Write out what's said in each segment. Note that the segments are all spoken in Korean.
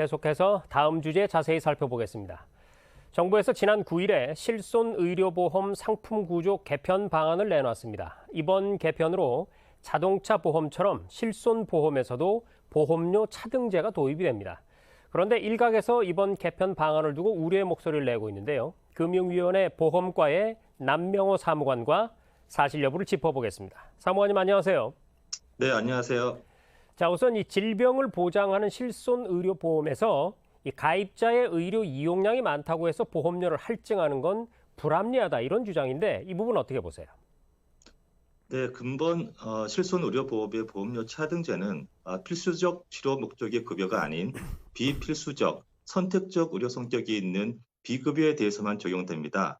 계속해서 다음 주제 자세히 살펴보겠습니다. 정부에서 지난 9일에 실손 의료보험 상품 구조 개편 방안을 내놨습니다. 이번 개편으로 자동차 보험처럼 실손 보험에서도 보험료 차등제가 도입이 됩니다. 그런데 일각에서 이번 개편 방안을 두고 우려의 목소리를 내고 있는데요. 금융위원회 보험과의 남명호 사무관과 사실 여부를 짚어보겠습니다. 사무관님 안녕하세요. 네, 안녕하세요. 자, 우선 이 질병을 보장하는 실손 의료 보험에서 이 가입자의 의료 이용량이 많다고 해서 보험료를 할증하는 건 불합리하다 이런 주장인데 이 부분 어떻게 보세요? 네, 근본 어, 실손 의료 보험의 보험료 차등제는 아, 필수적 치료 목적의 급여가 아닌 비필수적, 선택적 의료 성격이 있는 비급여에 대해서만 적용됩니다.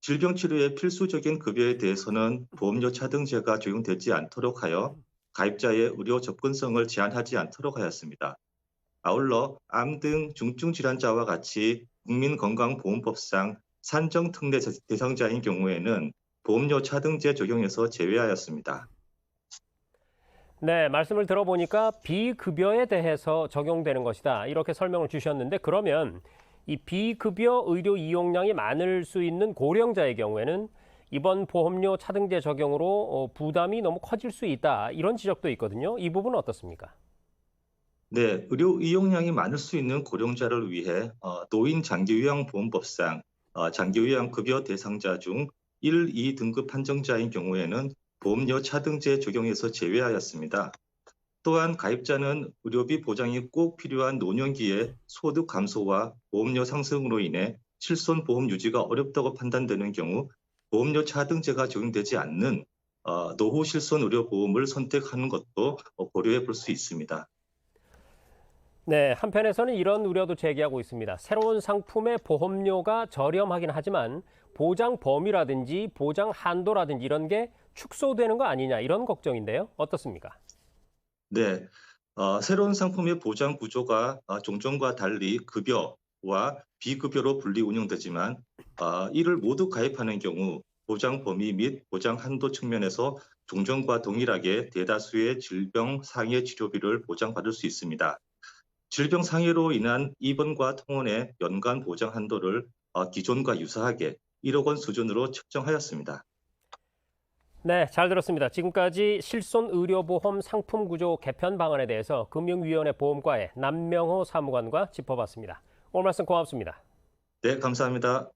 질병 치료의 필수적인 급여에 대해서는 보험료 차등제가 적용되지 않도록 하여 가입자의 의료 접근성을 제한하지 않도록 하였습니다. 아울러 암 등 중증 질환자와 같이 국민건강보험법상 산정 특례 대상자인 경우에는 보험료 차등제 적용에서 제외하였습니다. 네, 말씀을 들어보니까 비급여에 대해서 적용되는 것이다 이렇게 설명을 주셨는데 그러면 이 비급여 의료 이용량이 많을 수 있는 고령자의 경우에는 이번 보험료 차등제 적용으로 어, 부담이 너무 커질 수 있다 이런 지적도 있거든요. 이 부분은 어떻습니까? 네, 의료 이용량이 많을 수 있는 고령자를 위해 어, 노인 장기요양보험법상 어, 장기요양 급여 대상자 중 1, 2등급 판정자인 경우에는 보험료 차등제 적용에서 제외하였습니다. 또한 가입자는 의료비 보장이 꼭 필요한 노년기에 소득 감소와 보험료 상승으로 인해 실손 보험 유지가 어렵다고 판단되는 경우 보험료 차등제가 적용되지 않는 어, 노후 실손 의료 보험을 선택하는 것도 어, 고려해 볼 수 있습니다. 네, 한편에서는 이런 우려도 제기하고 있습니다. 새로운 상품의 보험료가 저렴하긴 하지만 보장 범위라든지 보장 한도라든지 이런 게 축소되는 거 아니냐 이런 걱정인데요. 어떻습니까? 네, 어, 새로운 상품의 보장 구조가 어, 종전과 달리 급여와 비급여로 분리 운영되지만 어, 이를 모두 가입하는 경우 보장 범위 및 보장 한도 측면에서 종전과 동일하게 대다수의 질병 상해 치료비를 보장받을 수 있습니다. 질병 상해로 인한 입원과 통원의 연간 보장 한도를 어, 기존과 유사하게 1억 원 수준으로 책정하였습니다. 네, 잘 들었습니다. 지금까지 실손 의료보험 상품 구조 개편 방안에 대해서 금융위원회 보험과의 남명호 사무관과 짚어봤습니다. 오늘 말씀 고맙습니다. 네, 감사합니다.